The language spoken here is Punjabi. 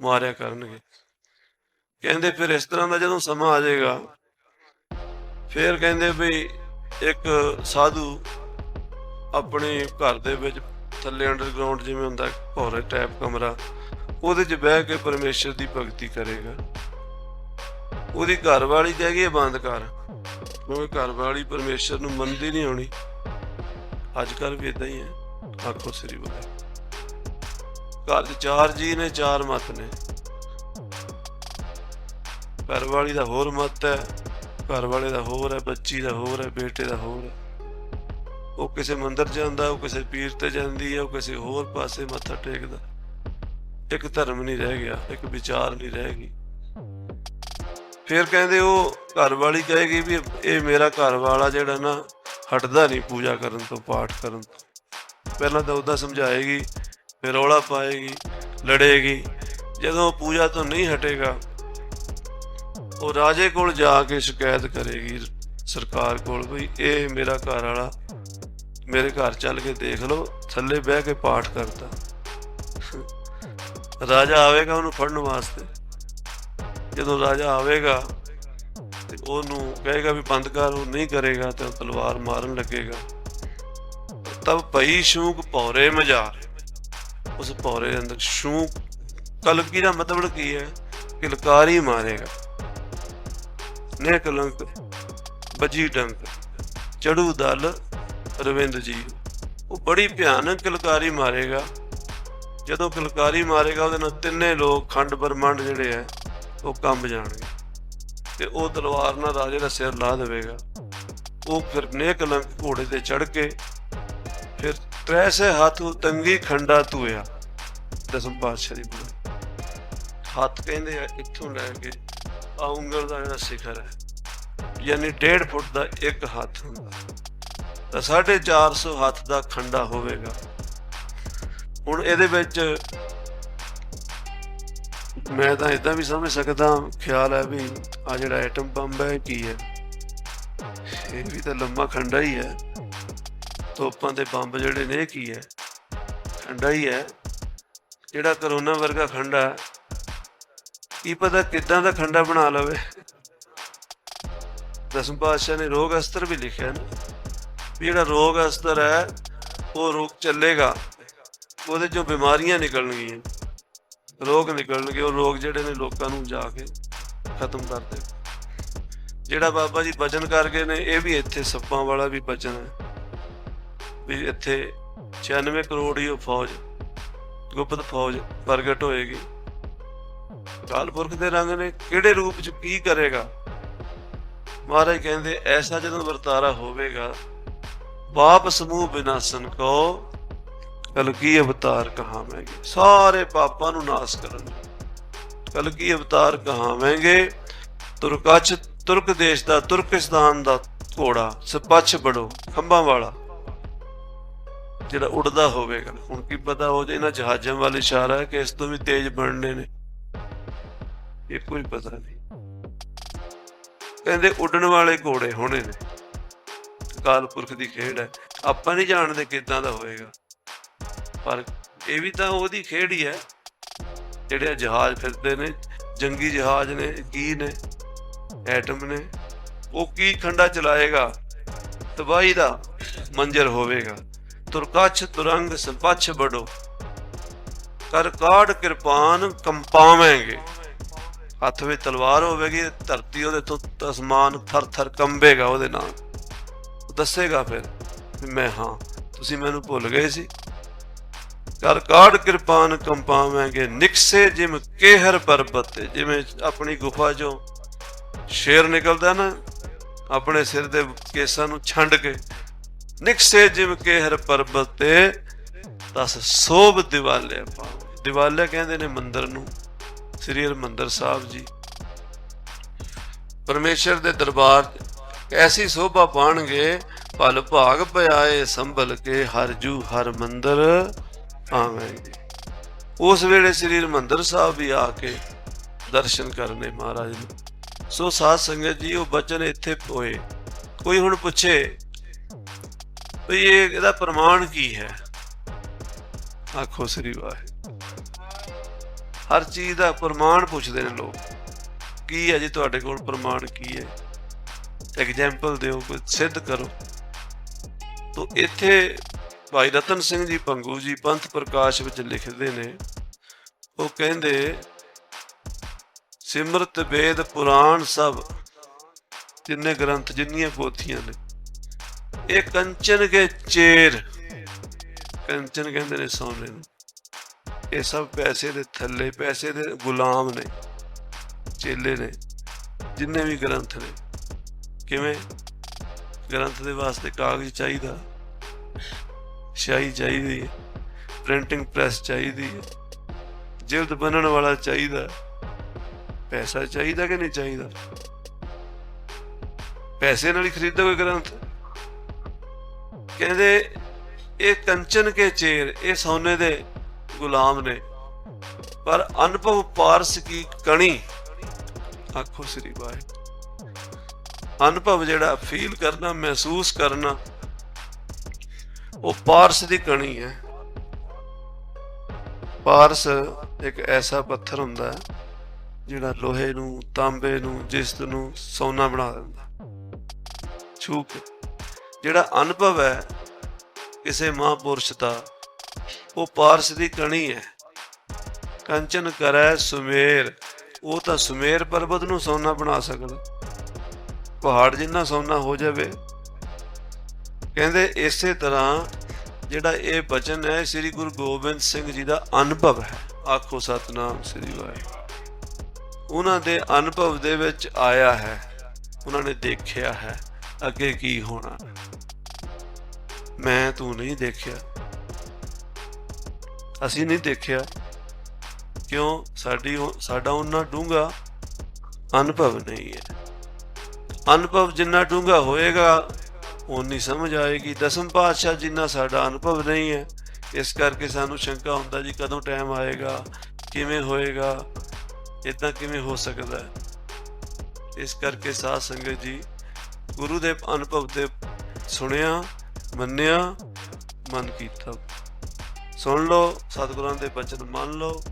ਮਾਰਿਆ ਕਰਨਗੇ। ਕਹਿੰਦੇ ਫਿਰ ਇਸ ਤਰ੍ਹਾਂ ਦਾ ਜਦੋਂ ਸਮਾਂ ਆ ਜਾਏਗਾ, ਫਿਰ ਕਹਿੰਦੇ ਵੀ ਇੱਕ ਸਾਧੂ ਆਪਣੇ ਘਰ ਦੇ ਵਿੱਚ ਥੱਲੇ ਅੰਡਰਗਰਾਉਂਡ ਜਿਵੇਂ ਹੁੰਦਾ ਭੌਰੇ ਟਾਈਪ ਕਮਰਾ, ਉਹਦੇ 'ਚ ਬਹਿ ਕੇ ਪਰਮੇਸ਼ਰ ਦੀ ਭਗਤੀ ਕਰੇਗਾ। ਉਹਦੀ ਘਰ ਵਾਲੀ ਕਹੇਗੀ ਇਹ ਬੰਦ ਕਰ ਕਿਉਂਕਿ ਘਰ ਵਾਲੀ ਪਰਮੇਸ਼ਰ ਨੂੰ ਮੰਨਦੀ ਨਹੀਂ ਹੋਣੀ। ਅੱਜ ਕੱਲ ਵੀ ਇਦਾਂ ਹੀ ਹੈ। ਆਖੋ ਸ੍ਰੀ ਵਾਹਿਗੁਰੂ। ਘਰ 'ਚ ਚਾਰ ਜੀ ਨੇ, ਚਾਰ ਮਤ ਨੇ। ਘਰ ਵਾਲੀ ਦਾ ਹੋਰ ਮਤ ਹੈ, ਘਰ ਵਾਲੇ ਦਾ ਹੋਰ ਹੈ, ਬੱਚੀ ਦਾ ਹੋਰ ਹੈ, ਬੇਟੇ ਦਾ ਹੋਰ ਹੈ। ਉਹ ਕਿਸੇ ਮੰਦਿਰ ਜਾਂਦਾ, ਉਹ ਕਿਸੇ ਪੀਰ ਤੇ ਜਾਂਦੀ ਹੈ, ਉਹ ਕਿਸੇ ਹੋਰ ਪਾਸੇ ਮੱਥਾ ਟੇਕਦਾ। ਇੱਕ ਧਰਮ ਨਹੀਂ ਰਹਿ ਗਿਆ, ਇੱਕ ਵਿਚਾਰ ਨਹੀਂ ਰਹਿ ਗਈ। ਫਿਰ ਕਹਿੰਦੇ ਉਹ ਘਰ ਵਾਲੀ ਕਹੇਗੀ ਵੀ ਇਹ ਮੇਰਾ ਘਰ ਵਾਲਾ ਜਿਹੜਾ ਨਾ ਹਟਦਾ ਨਹੀਂ ਪੂਜਾ ਕਰਨ ਤੋਂ, ਪਾਠ ਕਰਨ ਤੋਂ। ਪਹਿਲਾਂ ਤਾਂ ਉਹਦਾ ਸਮਝਾਏਗੀ ਰੌਲਾ ਪਾਏਗੀ, ਲੜੇਗੀ। ਜਦੋਂ ਉਹ ਪੂਜਾ ਤੋਂ ਨਹੀਂ ਹਟੇਗਾ, ਉਹ ਰਾਜੇ ਕੋਲ ਜਾ ਕੇ ਸ਼ਿਕਾਇਤ ਕਰੇਗੀ ਸਰਕਾਰ ਕੋਲ ਵੀ ਇਹ ਮੇਰਾ ਘਰ ਵਾਲਾ ਮੇਰੇ ਘਰ ਚੱਲ ਕੇ ਦੇਖ ਲਓ, ਥੱਲੇ ਬਹਿ ਕੇ ਪਾਠ ਕਰਦਾ। ਰਾਜਾ ਆਵੇਗਾ ਉਹਨੂੰ ਫੜਨ ਵਾਸਤੇ। ਜਦੋਂ ਰਾਜਾ ਆਵੇਗਾ ਤੇ ਉਹਨੂੰ ਕਹੇਗਾ ਵੀ ਬੰਦ ਕਰ ਉਹ ਨਹੀਂ ਕਰੇਗਾ ਤੇ ਉਹ ਤਲਵਾਰ ਮਾਰਨ ਲੱਗੇਗਾ। ਤਬ ਭਈ ਸ਼ੂਕ ਭੌਰੇ ਮਜਾਰ। ਉਸ ਭੌਰੇ ਦੇ ਅੰਦਰ ਸ਼ੂਕ ਕਲਕੀ ਦਾ ਮਤਲਬ ਕੀ ਹੈ ਕਿਲਕਾਰੀ ਮਾਰੇਗਾ ਨੇ ਕਲੰਕ ਬਜੀ ਡੰਕ ਚੜੂ ਦਲ ਰਵਿੰਦ ਜੀ। ਉਹ ਬੜੀ ਭਿਆਨਕ ਕਿਲਕਾਰੀ ਮਾਰੇਗਾ। ਜਦੋਂ ਕਿਲਕਾਰੀ ਮਾਰੇਗਾ, ਉਹਦੇ ਨਾਲ ਤਿੰਨੇ ਲੋਕ ਖੰਡ ਬਰਮੰਡ ਜਿਹੜੇ ਆ ਉਹ ਕੰਬ ਜਾਣਗੇ। ਤੇ ਉਹ ਤਲਵਾਰ ਨਾਲ ਰਾਜੇ ਦਾ ਸਿਰ ਲਾ ਦੇਵੇਗਾ। ਉਹ ਫਿਰ ਨੇ ਕਲੰਕ ਘੋੜੇ ਤੇ ਚੜ ਕੇ ਫਿਰ ਤ੍ਰੈਸੇ ਹੱਥ ਤੰਗੀ ਖੰਡਾ ਧੂਇਆ ਦਸਮ ਪਾਤਸ਼ਾਹ ਦੀ ਬੋਲੀ ਹੱਥ ਕਹਿੰਦੇ ਆ ਇੱਥੋਂ ਲੈ ਕੇ ਆ ਉਂਗਲ ਦਾ ਜਿਹੜਾ ਸਿਖਰ ਹੈ ਯਾਨੀ 1.5 ਫੁੱਟ ਦਾ ਇੱਕ ਹੱਥ ਹੁੰਦਾ ਤਾਂ 450 ਹੱਥ ਦਾ ਖੰਡਾ ਹੋਵੇਗਾ ਹੁਣ ਇਹਦੇ ਵਿੱਚ ਮੈਂ ਤਾਂ ਇਦਾਂ ਵੀ ਸਮਝ ਸਕਦਾ ਖਿਆਲ ਹੈ ਵੀ ਆ ਜਿਹੜਾ ਐਟਮ ਬੰਬ ਹੈ ਕੀ ਹੈ ਇਹ ਵੀ ਤਾਂ ਲੰਮਾ ਖੰਡਾ ਹੀ ਹੈ ਤੋਪਾਂ ਦੇ ਬੰਬ ਜਿਹੜੇ ਨੇ, ਕੀ ਹੈ? ਖੰਡਾ ਹੀ ਹੈ। ਜਿਹੜਾ ਕਰੋਨਾ ਵਰਗਾ ਖੰਡਾ ਕੀ ਪਤਾ ਕਿੱਦਾਂ ਦਾ ਖੰਡਾ ਬਣਾ ਲਵੇ? ਦਸਮ ਪਾਤਸ਼ਾਹ ਨੇ ਰੋਗ ਅਸਤਰ ਵੀ ਲਿਖਿਆ ਨਾ। ਵੀ ਜਿਹੜਾ ਰੋਗ ਅਸਤਰ ਹੈ, ਉਹ ਰੋਗ ਚੱਲੇਗਾ। ਉਹਦੇ ਚੋਂ ਬਿਮਾਰੀਆਂ ਨਿਕਲਣਗੀਆਂ। ਰੋਗ ਨਿਕਲਣਗੇ, ਉਹ ਰੋਗ ਜਿਹੜੇ ਨੇ ਲੋਕਾਂ ਨੂੰ ਜਾ ਕੇ ਖਤਮ ਕਰ ਦੇ ਜਿਹੜਾ ਬਾਬਾ ਜੀ ਬਚਨ ਕਰ ਗਏ ਨੇ, ਇਹ ਵੀ ਇੱਥੇ ਸੱਪਾਂ ਵਾਲਾ ਵੀ ਬਚਨ ਹੈ। ਵੀ ਇੱਥੇ 96 ਕਰੋੜ ਹੀ ਉਹ ਫੌਜ, ਗੁਪਤ ਫੌਜ ਪ੍ਰਗਟ ਹੋਏਗੀ। ਕਾਲ ਪੁਰਖ ਦੇ ਰੰਗ ਨੇ ਕਿਹੜੇ ਰੂਪ ਚ ਕੀ ਕਰੇਗਾ? ਮਹਾਰਾਜ ਕਹਿੰਦੇ, ਐਸਾ ਜਦੋਂ ਵਰਤਾਰਾ ਹੋਵੇਗਾ ਪਾਪ ਸਮੂਹ ਬਿਨਾਸਨ ਕੋ ਕਲਕੀ ਅਵਤਾਰ ਕਹਾਵਾਂਗੇ। ਸਾਰੇ ਪਾਪਾਂ ਨੂੰ ਨਾਸ ਕਰਨ ਕਲਕੀ ਅਵਤਾਰ ਕਹਾਵੇਂਗੇ। ਤੁਰਕਛ ਤੁਰਕ ਦੇਸ਼ ਦਾ, ਤੁਰਕਿਸਤਾਨ ਦਾ ਘੋੜਾ, ਸਪੱਛ ਬੜੋ ਖੰਭਾਂ ਵਾਲਾ। ਜਿਹੜਾ ਉੜਦਾ ਹੋਵੇਗਾ। ਹੁਣ ਕੀ ਪਤਾ ਹੋ ਜੇ ਇਹਨਾਂ ਜਹਾਜ਼ਾਂ ਵੱਲ ਇਸ਼ਾਰਾ ਹੈ ਕਿ ਇਸ ਤੋਂ ਵੀ ਤੇਜ਼ ਬਣਨੇ ਨੇ। ਇਹ ਕੋਈ ਪਤਾ ਨਹੀਂ। ਕਹਿੰਦੇ ਉੱਡਣ ਵਾਲੇ ਘੋੜੇ ਹੋਣੇ ਨੇ। ਕਾਲ ਪੁਰਖ ਦੀ ਖੇਡ ਹੈ। ਆਪਾਂ ਨਹੀਂ ਜਾਣਦੇ ਕਿਦਾਂ ਦਾ ਹੋਏਗਾ। ਪਰ ਇਹ ਵੀ ਤਾਂ ਉਹਦੀ ਖੇਡ ਹੀ ਹੈ। ਜਿਹੜੇ ਜਹਾਜ਼ ਫਿਰਦੇ ਨੇ, ਜੰਗੀ ਜਹਾਜ਼ ਨੇ, ਕੀ ਨੇ, ਐਟਮ ਨੇ, ਉਹ ਕੀ ਖੰਡਾ ਚਲਾਏਗਾ? ਤਬਾਹੀ ਦਾ ਮੰਜ਼ਰ ਹੋਵੇਗਾ। ਤੁਰਕਛ ਤੁਰੰਗ ਸੰਪਛ ਬੜੋ ਕਰ ਕਾੜ ਕਿਰਪਾਨ ਕੰਪਾਵੇਂਗੇ। ਹੱਥ ਵਿੱਚ ਤਲਵਾਰ ਹੋਵੇਗੀ, ਧਰਤੀ ਉਹਦੇ ਤੋਂ ਅਸਮਾਨ ਥਰ ਥਰ ਕੰਬੇਗਾ ਉਹਦੇ ਨਾਲ। ਦੱਸੇਗਾ ਫਿਰ ਮੈਂ ਹਾਂ, ਤੁਸੀਂ ਮੈਨੂੰ ਭੁੱਲ ਗਏ ਸੀ। ਕਰ ਕਾੜ ਕਿਰਪਾਨ ਕੰਪਾਵਾਂਗੇ, ਨਿਕਸੇ ਜਿਮ ਕੇਹਰ ਪਰਬਤ ਤੇ। ਜਿਵੇਂ ਆਪਣੀ ਗੁਫਾ ਚੋਂ ਸ਼ੇਰ ਨਿਕਲਦਾ ਨਾ, ਆਪਣੇ ਸਿਰ ਦੇ ਕੇਸਾਂ ਨੂੰ ਛੰਡ ਕੇ। ਨਿਕਸੇ ਜਿਮ ਕੇਹਰ ਪਰਬਤ ਤੇ ਤਸ ਸੋਭ ਦਿਵਾਲੇ ਪਾਵੇ ਦਿਵਾਲੇ ਕਹਿੰਦੇ ਨੇ ਮੰਦਰ ਨੂੰ, ਸ੍ਰੀ ਹਰਿਮੰਦਰ ਸਾਹਿਬ ਜੀ। ਪਰਮੇਸ਼ਰ ਦੇ ਦਰਬਾਰ ਐਸੀ ਸੋਭਾ ਪਾਣਗੇ, ਭਲ ਭਾਗ ਪਿਆਏ ਸੰਭਲ ਕੇ ਹਰ ਜੂ ਹਰ ਮੰਦਰ ਆਵੇਂਗੇ। ਉਸ ਵੇਲੇ ਸ੍ਰੀ ਹਰਿਮੰਦਰ ਸਾਹਿਬ ਵੀ ਆ ਕੇ ਦਰਸ਼ਨ ਕਰਨੇ ਮਹਾਰਾਜ ਨੂੰ। ਸੋ ਸਾਧ ਸੰਗਤ ਜੀ, ਉਹ ਬਚਨ ਇੱਥੇ ਹੋਏ। ਕੋਈ ਹੁਣ ਪੁੱਛੇ ਵੀ ਇਹ ਇਹਦਾ ਪ੍ਰਮਾਣ ਕੀ ਹੈ ਆਖੋ ਸ੍ਰੀ ਵਾਹਿਗੁਰੂ ਹਰ ਚੀਜ਼ ਦਾ ਪ੍ਰਮਾਣ ਪੁੱਛਦੇ ਨੇ ਲੋਕ ਕੀ ਹੈ ਜੀ ਤੁਹਾਡੇ ਕੋਲ ਪ੍ਰਮਾਣ ਕੀ ਹੈ ਐਗਜ਼ਾਮਪਲ ਦਿਓ ਕੋਈ ਸਿੱਧ ਕਰੋ ਤੋ ਇੱਥੇ ਭਾਈ ਰਤਨ ਸਿੰਘ ਜੀ ਪੰਗੂ ਜੀ ਪੰਥ ਪ੍ਰਕਾਸ਼ ਵਿੱਚ ਲਿਖਦੇ ਨੇ ਉਹ ਕਹਿੰਦੇ ਸਿਮਰਤ ਵੇਦ ਪੁਰਾਣ ਸਭ ਜਿੰਨੇ ਗ੍ਰੰਥ ਜਿੰਨੀਆਂ ਪੋਥੀਆਂ ਨੇ ਇਹ ਕੰਚਨ ਕੇ ਚੇਰ। ਕੰਚਨ ਕਹਿੰਦੇ ਨੇ ਸੋਨੇ ਨੂੰ ਇਹ ਸਭ ਪੈਸੇ ਦੇ ਥੱਲੇ, ਪੈਸੇ ਦੇ ਗੁਲਾਮ ਨੇ, ਚੇਲੇ ਨੇ, ਜਿੰਨੇ ਵੀ ਗ੍ਰੰਥ ਨੇ। ਕਿਵੇਂ? ਗ੍ਰੰਥ ਦੇ ਵਾਸਤੇ ਕਾਗਜ਼ ਚਾਹੀਦਾ। ਸ਼ਾਹੀ ਚਾਹੀਦੀ ਹੈ, ਪ੍ਰਿੰਟਿੰਗ ਪ੍ਰੈਸ ਚਾਹੀਦੀ ਹੈ, ਜਿਲਦ ਬਣਨ ਵਾਲਾ ਚਾਹੀਦਾ। ਪੈਸਾ ਚਾਹੀਦਾ ਕਿ ਨਹੀਂ ਚਾਹੀਦਾ? ਪੈਸੇ ਨਾਲ ਹੀ ਖਰੀਦਦਾ ਕੋਈ ਗ੍ਰੰਥ। ਕਹਿੰਦੇ ਇਹ ਕੰਚਨ ਕੇ ਚੇਰ, ਇਹ ਸੋਨੇ ਦੇ ਗੁਲਾਮ ਨੇ। ਪਰ ਅਨੁਭਵ ਪਾਰਸ ਕੀ ਕਣੀ? ਆਖੋ ਸ੍ਰੀ ਵਾਹਿਗੁਰੂ। ਅਨੁਭਵ ਜਿਹੜਾ ਫੀਲ ਕਰਨਾ, ਮਹਿਸੂਸ ਕਰਨਾ, ਉਹ ਪਾਰਸ ਦੀ ਕਣੀ ਹੈ। ਪਾਰਸ ਇੱਕ ਐਸਾ ਪੱਥਰ ਹੁੰਦਾ ਹੈ, ਜਿਹੜਾ ਲੋਹੇ ਨੂੰ, ਤਾਂਬੇ ਨੂੰ, ਜਿਸਤ ਨੂੰ ਸੋਨਾ ਬਣਾ ਦਿੰਦਾ ਛੂਕ ਜਿਹੜਾ ਅਨੁਭਵ ਹੈ ਕਿਸੇ ਮਹਾਂਪੁਰਸ਼ ਦਾ, ਉਹ ਪਾਰਸ ਦੀ ਕਣੀ ਹੈ। ਕੰਚਨ ਕਰੈ ਸੁਮੇਰ, ਉਹ ਤਾਂ ਸੁਮੇਰ ਪਰਬਤ ਨੂੰ ਸੋਨਾ ਬਣਾ ਸਕਦਾ। ਪਹਾੜ ਜਿੰਨਾ ਸੋਨਾ ਹੋ ਜਾਵੇ। ਕਹਿੰਦੇ ਇਸੇ ਤਰ੍ਹਾਂ ਜਿਹੜਾ ਇਹ ਬਚਨ ਹੈ, ਸ੍ਰੀ ਗੁਰੂ ਗੋਬਿੰਦ ਸਿੰਘ ਜੀ ਦਾ ਅਨੁਭਵ ਹੈ। ਆਖੋ ਸਤਨਾਮ ਸ੍ਰੀ ਵਾਹਿਗੁਰੂ। ਉਹਨਾਂ ਦੇ ਅਨੁਭਵ ਦੇ ਵਿੱਚ ਆਇਆ ਹੈ। ਉਹਨਾਂ ਨੇ ਦੇਖਿਆ ਹੈ ਅੱਗੇ ਕੀ ਹੋਣਾ। ਮੈਂ ਤੂੰ ਨਹੀਂ ਦੇਖਿਆ। ਅਸੀਂ ਨਹੀਂ ਦੇਖਿਆ। ਕਿਉਂ? ਸਾਡੀ ਉਹ- ਸਾਡਾ ਉਹਨਾਂ ਡੂੰਗਾ ਅਨੁਭਵ ਨਹੀਂ ਹੈ। ਅਨੁਭਵ ਜਿੰਨਾ ਡੂੰਗਾ ਹੋਏਗਾ ਉਨੀ ਸਮਝ ਆਏਗੀ। ਦਸਮ ਪਾਤਸ਼ਾਹ ਜਿੰਨਾ ਸਾਡਾ ਅਨੁਭਵ ਨਹੀਂ ਹੈ, ਇਸ ਕਰਕੇ ਸਾਨੂੰ ਸ਼ੰਕਾ ਹੁੰਦਾ ਜੀ ਕਦੋਂ ਟਾਈਮ ਆਏਗਾ, ਕਿਵੇਂ ਹੋਏਗਾ ਇਦਾਂ ਕਿਵੇਂ ਹੋ ਸਕਦਾ ਹੈ। ਇਸ ਕਰਕੇ ਸਾਧ ਸੰਗਤ ਜੀ, ਗੁਰੂ ਦੇ ਅਨੁਭਵ ਤੇ ਸੁਣਿਆ ਮੰਨਿਆ ਮਨ ਕੀਤਾ। ਸੁਣ ਲਓ ਸਤਿਗੁਰਾਂ ਦੇ ਬਚਨ ਮੰਨ ਲਓ।